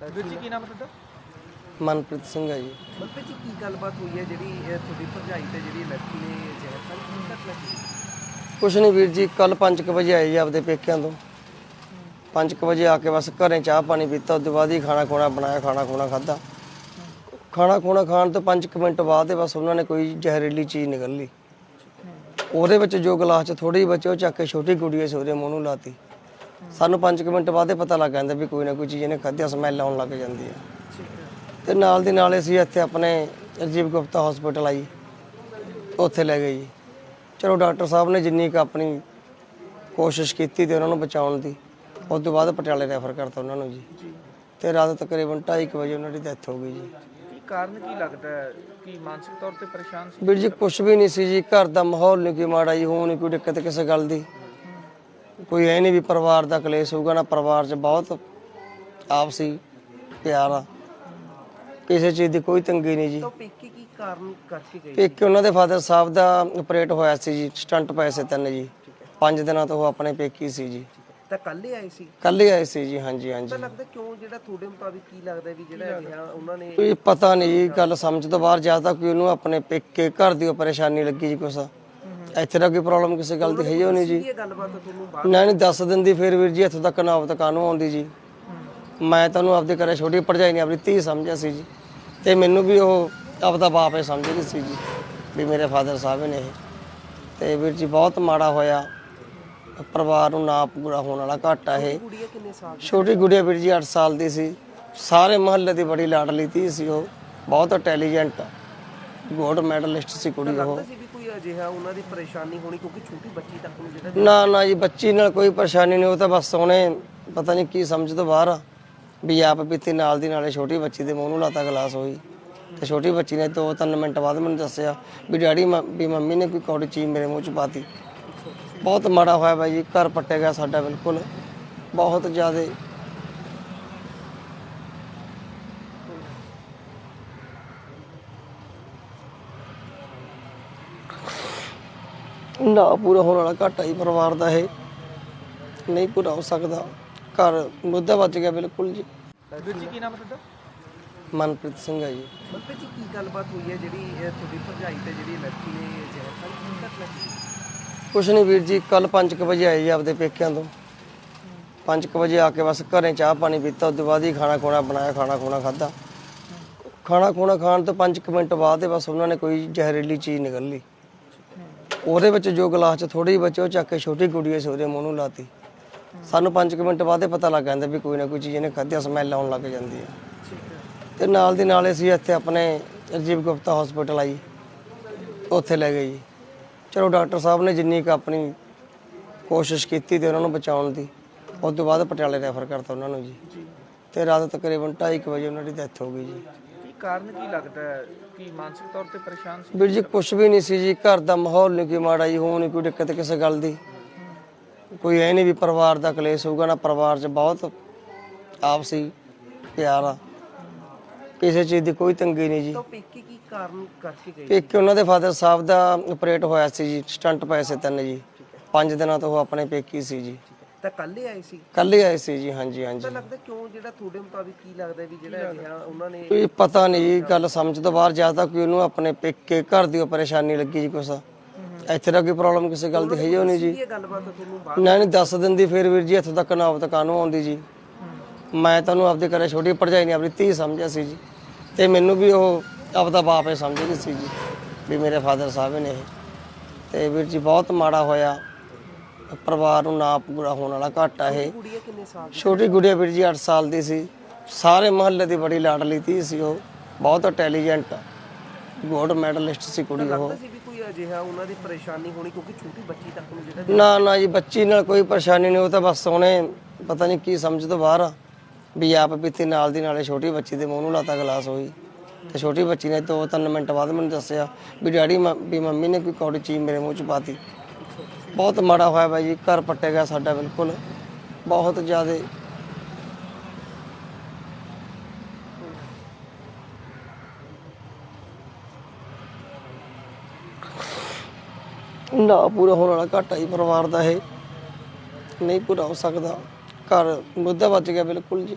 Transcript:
ਵੀਰ ਜੀ ਕੀ ਨਾਮ ਹੈ ਤੁਹਾਡਾ? ਮਨਪ੍ਰੀਤ ਸਿੰਘ ਹੈ ਜੀ। ਮਨਪ੍ਰੀਤ ਜੀ ਕੀ ਗੱਲਬਾਤ ਹੋਈ ਹੈ ਜਿਹੜੀ ਇਹ ਤੁਹਾਡੀ ਭਰਜਾਈ ਤੇ ਜਿਹੜੀ ਲੜਕੀ ਨੇ ਜ਼ਹਿਰ ਖਾਈ ਕੀ ਘਟਨਾ ਸੀ ਕੁਛ ਨਹੀਂ ਵੀਰ ਜੀ ਕੱਲ 5:00 ਵਜੇ ਆਏ ਜੀ ਆਪਦੇ ਪੇਕਿਆਂ ਤੋਂ। 5:00 ਵਜੇ ਆ ਕੇ ਬਸ ਘਰੇ ਚਾਹ ਪਾਣੀ ਪੀਤਾ ਉਸ ਤੋਂ ਬਾਅਦ ਹੀ ਖਾਣਾ ਖੋਣਾ ਬਣਾਇਆ ਖਾਣਾ ਖੋਣਾ ਖਾਦਾ ਖਾਣਾ ਖੋਣਾ ਖਾਣ ਤੋਂ 5 ਮਿੰਟ ਬਾਅਦ ਹੀ ਬਸ ਉਹਨਾਂ ਨੇ ਕੋਈ ਜ਼ਹਿਰੀਲੀ ਚੀਜ਼ ਨਿਕਲ ਲਈ। ਉਹਦੇ ਵਿੱਚ ਜੋ ਗਲਾਸ 'ਚ ਥੋੜੀ ਬਚੀ ਉਹ ਚੱਕ ਕੇ ਛੋਟੀ ਗੁੜੀਏ ਸੀ ਉਹਦੇ ਮੂੰਹ ਨੂੰ ਲਾਤੀ। ਸਾਨੂੰ 5 ਮਿੰਟ ਬਾਅਦ ਹੀ ਪਤਾ ਲੱਗ ਜਾਂਦਾ ਵੀ ਕੋਈ ਨਾ ਕੋਈ ਚੀਜ਼ ਇਹਨੇ ਖਾਧੀ ਸਮੈਲ ਆਉਣ ਲੱਗ ਜਾਂਦੀ ਹੈ। ਤੇ ਨਾਲ ਦੀ ਨਾਲ ਅਸੀਂ ਇੱਥੇ ਆਪਣੇ ਰਜੀਵ ਗੁਪਤਾ ਹਸਪੀਟਲ ਆਈ ਉੱਥੇ ਲੈ ਗਏ ਜੀ। ਚਲੋ ਡਾਕਟਰ ਸਾਹਿਬ ਨੇ ਜਿੰਨੀ ਕੁ ਆਪਣੀ ਕੋਸ਼ਿਸ਼ ਕੀਤੀ ਤੇ ਉਹਨਾਂ ਨੂੰ ਬਚਾਉਣ ਦੀ ਉਸ ਤੋਂ ਬਾਅਦ ਪਟਿਆਲੇ ਰੈਫਰ ਕਰਤਾ ਉਹਨਾਂ ਨੂੰ ਜੀ। ਤੇ ਰਾਤ ਤਕਰੀਬਨ 2:30 ਵਜੇ ਉਹਨਾਂ ਦੀ ਡੈਥ ਹੋ ਗਈ ਜੀ। ਕੀ ਕਾਰਨ ਕੀ ਲੱਗਦਾ ਹੈ? ਕਿ ਮਾਨਸਿਕ ਤੌਰ ਤੇ ਪਰੇਸ਼ਾਨ ਸੀ? ਵੀਰ ਜੀ ਕੁਝ ਵੀ ਨਹੀਂ ਸੀ ਜੀ ਘਰ ਦਾ ਮਾਹੌਲ ਨਹੀਂ ਕੋਈ ਮਾੜਾ ਜੀ ਹੋ ਨਹੀਂ ਕੋਈ ਦਿੱਕਤ ਕਿਸੇ ਗੱਲ ਦੀ। ਕੋਈ ਐ ਨਹੀਂ ਵੀ ਪਰਿਵਾਰ ਦਾ ਕਲੇਸ਼ ਹੋਊਗਾ ਨਾ ਪਰਿਵਾਰ 'ਚ ਬਹੁਤ ਆਪਸੀ ਪਿਆਰ ਆ। ਕਿਸੇ ਚੀਜ਼ ਦੀ ਕੋਈ ਤੰਗੀ ਨਹੀਂ ਜੀ। ਤਾਂ ਪੇਕੇ ਕੀ ਕਾਰਨ ਕਰਕੇ ਗਈ ਇੱਕ ਉਹਨਾਂ ਦੇ ਫਾਦਰ ਸਾਹਿਬ ਦਾ ਆਪਰੇਟ ਹੋਇਆ ਸੀ ਜੀ ਸਟੰਟ ਪਏ ਸੀ ਤਿੰਨ ਜੀ। ਪੰਜ ਦਿਨਾਂ ਤੋਂ ਉਹ ਆਪਣੇ ਪੇਕੀ ਸੀ ਜੀ। ਤਾਂ ਕੱਲ ਹੀ ਆਏ ਸੀ? ਕੱਲ ਹੀ ਆਏ ਸੀ ਜੀ ਹਾਂਜੀ ਹਾਂਜੀ। ਤਾਂ ਲੱਗਦਾ ਕਿਉਂ ਜਿਹੜਾ ਤੁਹਾਡੇ ਮੁਤਾਬਿਕ ਕੀ ਲੱਗਦਾ ਵੀ ਜਿਹੜਾ ਇਹ ਉਹਨਾਂ ਨੇ ਕੋਈ ਪਤਾ ਨਹੀਂ ਜੀ ਗੱਲ ਸਮਝ ਤੋਂ ਬਾਹਰ ਜ਼ਿਆਦਾ ਕੋਈ ਉਹਨੂੰ ਆਪਣੇ ਪੇਕੇ ਘਰ ਦੀ ਉਹ ਪਰੇਸ਼ਾਨੀ ਲੱਗੀ ਜੀ ਕੁਛ। ਇੱਥੇ ਦਾ ਕੋਈ ਪ੍ਰੋਬਲਮ ਕਿਸੇ ਗੱਲ ਦੀ ਹੈ ਹੀ ਨਹੀਂ ਜੀ। ਇਹ ਗੱਲਬਾਤ ਤੁਹਾਨੂੰ ਬਾਅਦ? ਨਾ ਨਹੀਂ ਦੱਸ ਦਿੰਦੀ ਫਿਰ ਵੀਰ ਜੀ ਇੱਥੋਂ ਤੱਕ ਨਾਵਤ ਕਾਨੂੰ ਆਉਂਦੀ ਜੀ। ਮੈਂ ਤੁਹਾਨੂੰ ਆਪਦੇ ਘਰੇ ਛੋਟੀ ਭਰਜਾਈ ਨਹੀਂ ਆਪਣੀ ਧੀ ਸਮਝਿਆ ਸੀ ਜੀ। ਤੇ ਮੈਨੂੰ ਵੀ ਉਹ ਆਪਦਾ ਬਾਪ ਹੀ ਸਮਝਦੀ ਸੀ ਜੀ ਵੀ ਮੇਰੇ ਫਾਦਰ ਸਾਹਿਬ ਨੇ ਇਹ। ਤੇ ਵੀਰ ਜੀ ਬਹੁਤ ਮਾੜਾ ਹੋਇਆ। ਪਰਿਵਾਰ ਨੂੰ ਨਾ ਪੂਰਾ ਹੋਣ ਵਾਲਾ ਘਾਟਾ ਇਹ। ਕਿੰਨੇ ਸਾਲ ਛੋਟੀ ਗੁੜੀਆ ਵੀਰ ਜੀ 8 ਸਾਲ ਦੀ ਸੀ। ਸਾਰੇ ਮਹੱਲੇ ਦੀ ਬੜੀ ਲਾਡਲੀ ਧੀ ਸੀ ਉਹ। ਬਹੁਤ ਇੰਟੈਲੀਜੈਂਟ ਗੋਲਡ ਮੈਡਲਿਸਟ ਸੀ ਕੁੜੀ ਉਹ। ਅਜਿਹਾ ਉਹਨਾਂ ਦੀ ਪਰੇਸ਼ਾਨੀ ਹੋਣੀ ਕਿਉਂਕਿ ਛੋਟੀ ਬੱਚੀ ਤੱਕ ਨੂੰ ਜਿਹੜਾ ਨਾ ਨਾ ਜੀ, ਬੱਚੀ ਨਾਲ ਕੋਈ ਪਰੇਸ਼ਾਨੀ ਨਹੀਂ, ਉਹ ਤਾਂ ਬਸ ਉਹਨੇ ਪਤਾ ਨਹੀਂ ਕੀ ਸਮਝ ਤੋਂ ਬਾਹਰ ਆ। ਵੀ ਆਪ ਪੀਤੀ ਨਾਲ ਦੀ ਨਾਲੇ ਛੋਟੀ ਬੱਚੀ ਦੇ ਮੂੰਹ ਨੂੰ ਲਾਤਾ ਗਲਾਸ ਹੋਈ। ਤੇ ਛੋਟੀ ਬੱਚੀ ਨੇ ਦੋ ਤਿੰਨ ਮਿੰਟ ਬਾਅਦ ਮੈਨੂੰ ਦੱਸਿਆ ਵੀ ਡੈਡੀ ਮ- ਵੀ ਮੰਮੀ ਨੇ ਕੋਈ ਕੌੜੀ ਚੀਜ਼ ਮੇਰੇ ਮੂੰਹ ਚ ਪਾਤੀ। ਬਹੁਤ ਮਾੜਾ ਹੋਇਆ ਬਾਈ ਜੀ, ਘਰ ਪੱਟਿਆ ਗਿਆ ਸਾਡਾ ਬਿਲਕੁਲ। ਬਹੁਤ ਜ਼ਿਆਦਾ ਨਾ ਪੂਰਾ ਹੋਣ ਵਾਲਾ ਘਾਟਾ ਹੀ ਪਰਿਵਾਰ ਦਾ ਇਹ। ਨਹੀਂ ਪੂਰਾ ਹੋ ਸਕਦਾ। ਘਰ ਮੁੱਦਾ ਬਚ ਗਿਆ ਬਿਲਕੁਲ ਜੀ। ਵੀਰ ਜੀ ਕੀ ਨਾਮ ਹੈ ਤੁਹਾਡਾ? ਮਨਪ੍ਰੀਤ ਸਿੰਘ ਹੈ ਜੀ। ਮਨਪ੍ਰੀਤ ਜੀ ਕੀ ਗੱਲਬਾਤ ਹੋਈ ਹੈ ਜਿਹੜੀ ਇਹ ਤੁਹਾਡੀ ਭਰਜਾਈ ਤੇ ਜਿਹੜੀ ਲੜਕੀ ਨੇ ਜ਼ਹਿਰ ਖਾਈ? ਕੀ ਘਟਨਾ ਸੀ ਕੁਛ ਨਹੀਂ ਵੀਰ ਜੀ ਕੱਲ 5:00 ਵਜੇ ਆਏ ਜੀ ਆਪਦੇ ਪੇਕਿਆਂ ਤੋਂ। 5:00 ਵਜੇ ਆ ਕੇ ਬਸ ਘਰੇ ਚਾਹ ਪਾਣੀ ਪੀਤਾ ਉਸ ਤੋਂ ਬਾਅਦ ਹੀ ਖਾਣਾ ਖੋਣਾ ਬਣਾਇਆ ਖਾਣਾ ਖੋਣਾ ਖਾਦਾ ਖਾਣਾ ਖੋਣਾ ਖਾਣ ਤੋਂ 5 ਮਿੰਟ ਬਾਅਦ ਬਸ ਉਹਨਾਂ ਨੇ ਕੋਈ ਜ਼ਹਿਰੀਲੀ ਚੀਜ਼ ਨਿਕਲ ਲਈ। ਉਹਦੇ ਵਿੱਚ ਜੋ ਗਲਾਸ 'ਚ ਥੋੜੀ ਬਚੀ, ਉਹ ਚੱਕ ਕੇ ਛੋਟੀ ਕੁੜੀ ਸੀ ਉਹਦੇ ਮੂੰਹ ਨੂੰ ਲਾਤੀ। ਸਾਨੂੰ 5 ਮਿੰਟ ਬਾਅਦ ਹੀ ਪਤਾ ਲੱਗ ਜਾਂਦਾ ਵੀ ਕੋਈ ਨਾ ਕੋਈ ਚੀਜ਼ ਇਹਨੇ ਖਾਧੀ ਸਮੈਲ ਆਉਣ ਲੱਗ ਜਾਂਦੀ ਹੈ। ਤੇ ਨਾਲ ਦੀ ਨਾਲ ਅਸੀਂ ਇੱਥੇ ਆਪਣੇ ਰਜੀਵ ਗੁਪਤਾ ਹਸਪੀਟਲ ਆਈ, ਉੱਥੇ ਲੈ ਗਏ ਜੀ। ਚਲੋ ਡਾਕਟਰ ਸਾਹਿਬ ਨੇ ਜਿੰਨੀ ਕੁ ਆਪਣੀ ਕੋਸ਼ਿਸ਼ ਕੀਤੀ ਤੇ ਉਹਨਾਂ ਨੂੰ ਬਚਾਉਣ ਦੀ, ਉਸ ਤੋਂ ਬਾਅਦ ਪਟਿਆਲੇ ਰੈਫਰ ਕਰਤਾ ਉਹਨਾਂ ਨੂੰ ਜੀ। ਤੇ ਰਾਤ ਤਕਰੀਬਨ 2:30 ਵਜੇ ਉਹਨਾਂ ਦੀ ਡੈਥ ਹੋ ਗਈ ਜੀ। ਕਾਰਨ ਕੀ ਲੱਗਦਾ ਹੈ? ਕਿ ਮਾਨਸਿਕ ਤੌਰ ਤੇ ਪਰੇਸ਼ਾਨ ਸੀ? ਵੀਰ ਜੀ ਕੁਝ ਵੀ ਨਹੀਂ ਸੀ ਜੀ ਘਰ ਦਾ ਮਾਹੌਲ ਨਹੀਂ ਕੋਈ ਮਾੜਾ ਜੀ ਹੋ ਨਹੀਂ ਕੋਈ ਦਿੱਕਤ ਕਿਸੇ ਗੱਲ ਦੀ। ਕੋਈ ਐ ਨਹੀਂ ਵੀ ਪਰਿਵਾਰ ਦਾ ਕਲੇਸ਼ ਹੋਊਗਾ ਨਾ ਪਰਿਵਾਰ 'ਚ ਬਹੁਤ ਆਪਸੀ ਪਿਆਰ ਆ। ਕਿਸੇ ਚੀਜ਼ ਦੀ ਕੋਈ ਤੰਗੀ ਨਹੀਂ ਜੀ। ਤਾਂ ਪੇਕੇ ਕੀ ਕਾਰਨ ਕਰਕੇ ਗਈ ਇੱਕ ਉਹਨਾਂ ਦੇ ਫਾਦਰ ਸਾਹਿਬ ਦਾ ਆਪਰੇਟ ਹੋਇਆ ਸੀ ਜੀ ਸਟੰਟ ਪਏ ਸੀ ਤਿੰਨ ਜੀ। ਪੰਜ ਦਿਨਾਂ ਤੋਂ ਉਹ ਆਪਣੇ ਪੇਕੀ ਸੀ ਜੀ। ਤਾਂ ਕੱਲ ਹੀ ਆਏ ਸੀ? ਕੱਲ ਹੀ ਆਏ ਸੀ ਜੀ ਹਾਂਜੀ ਹਾਂਜੀ। ਤਾਂ ਲੱਗਦਾ ਕਿਉਂ ਜਿਹੜਾ ਤੁਹਾਡੇ ਮੁਤਾਬਿਕ ਕੀ ਲੱਗਦਾ ਵੀ ਜਿਹੜਾ ਅਜਿਹਾ ਉਹਨਾਂ ਨੇ ਕੋਈ ਪਤਾ ਨਹੀਂ ਗੱਲ ਸਮਝ ਤੋਂ ਬਾਹਰ ਜ਼ਿਆਦਾ ਕੋਈ ਉਹਨੂੰ ਆਪਣੇ ਪੇਕੇ ਘਰ ਦੀ ਉਹ ਪਰੇਸ਼ਾਨੀ ਲੱਗੀ ਜੀ ਕੁਛ ਇੱਥੇ ਦਾ ਕੋਈ ਪ੍ਰੋਬਲਮ ਕਿਸੇ ਗੱਲ ਦੀ ਹੈ ਹੀ ਨਹੀਂ ਜੀ। ਇਹ ਗੱਲਬਾਤ ਤੁਹਾਨੂੰ ਬਾਅਦ ਨਾ ਨਹੀਂ ਦੱਸ ਦਿੰਦੀ ਫਿਰ ਵੀਰ ਜੀ ਇੱਥੋਂ ਤੱਕ ਨਾਵਤ ਕਾਨੂੰ ਆਉਂਦੀ ਜੀ। ਮੈਂ ਤੁਹਾਨੂੰ ਆਪਦੇ ਘਰੇ ਛੋਟੀ ਭਰਜਾਈ ਨਹੀਂ ਆਪਣੀ ਧੀ ਸਮਝਿਆ ਸੀ ਜੀ। ਤੇ ਮੈਨੂੰ ਵੀ ਉਹ ਆਪਦਾ ਬਾਪ ਹੀ ਸਮਝਦੀ ਸੀ ਜੀ ਵੀ ਮੇਰੇ ਫਾਦਰ ਸਾਹਿਬ ਨੇ ਇਹ। ਤੇ ਵੀਰ ਜੀ ਬਹੁਤ ਮਾੜਾ ਹੋਇਆ। ਪਰਿਵਾਰ ਨੂੰ ਨਾ ਪੂਰਾ ਹੋਣ ਵਾਲਾ ਘਾਟਾ ਇਹ। ਕੁੜੀਆਂ ਕਿੰਨੇ ਸਾਲ ਦੀ ਛੋਟੀ ਗੁੜੀਆ ਵੀਰ ਜੀ 8 ਸਾਲ ਦੀ ਸੀ। ਸਾਰੇ ਮਹੱਲੇ ਦੀ ਬੜੀ ਲਾਡਲੀ ਧੀ ਸੀ ਉਹ। ਬਹੁਤ ਇੰਟੈਲੀਜੈਂਟ ਗੋਲਡ ਮੈਡਲਿਸਟ ਸੀ ਕੁੜੀ ਉਹ। ਲੱਗਦਾ ਸੀ ਵੀ ਕੋਈ ਅਜਿਹਾ ਉਹਨਾਂ ਦੀ ਪਰੇਸ਼ਾਨੀ ਹੋਣੀ ਕਿਉਂਕਿ ਛੋਟੀ ਬੱਚੀ ਤੱਕ ਨੂੰ ਜਿਹੜਾ ਨਾ ਨਾ ਜੀ ਬੱਚੀ ਨਾਲ ਕੋਈ ਪਰੇਸ਼ਾਨੀ ਨਹੀਂ ਉਹ ਤਾਂ ਬਸ ਉਹਨੇ ਪਤਾ ਨਹੀਂ ਕੀ ਸਮਝ ਤੋਂ ਬਾਹਰ ਆ। ਵੀ ਆਪ ਪੀਤੀ ਨਾਲ ਦੀ ਨਾਲੇ ਛੋਟੀ ਬੱਚੀ ਦੇ ਮੂੰਹ ਨੂੰ ਲਾਤਾ ਗਲਾਸ ਹੋਈ ਤੇ ਛੋਟੀ ਬੱਚੀ ਨੇ ਦੋ ਤਿੰਨ ਮਿੰਟ ਬਾਅਦ ਮੈਨੂੰ ਦੱਸਿਆ ਵੀ ਡੈਡੀ ਮ- ਵੀ ਮੰਮੀ ਨੇ ਕੋਈ ਕੌੜੀ ਚੀਜ਼ ਮੇਰੇ ਮੂੰਹ ਚ ਪਾਤੀ। ਬਹੁਤ ਮਾੜਾ ਹੋਇਆ ਬਾਈ ਜੀ, ਘਰ ਪੱਟਿਆ ਗਿਆ ਸਾਡਾ ਬਿਲਕੁਲ, ਬਹੁਤ ਜ਼ਿਆਦਾ। ਨਾ ਪੂਰਾ ਹੋਣ ਵਾਲਾ ਘਾਟਾ ਹੀ ਪਰਿਵਾਰ ਦਾ ਇਹ, ਨਹੀਂ ਪੂਰਾ ਹੋ ਸਕਦਾ। ਘਰ ਮੁੱਦਾ ਬਚ ਗਿਆ ਬਿਲਕੁਲ ਜੀ।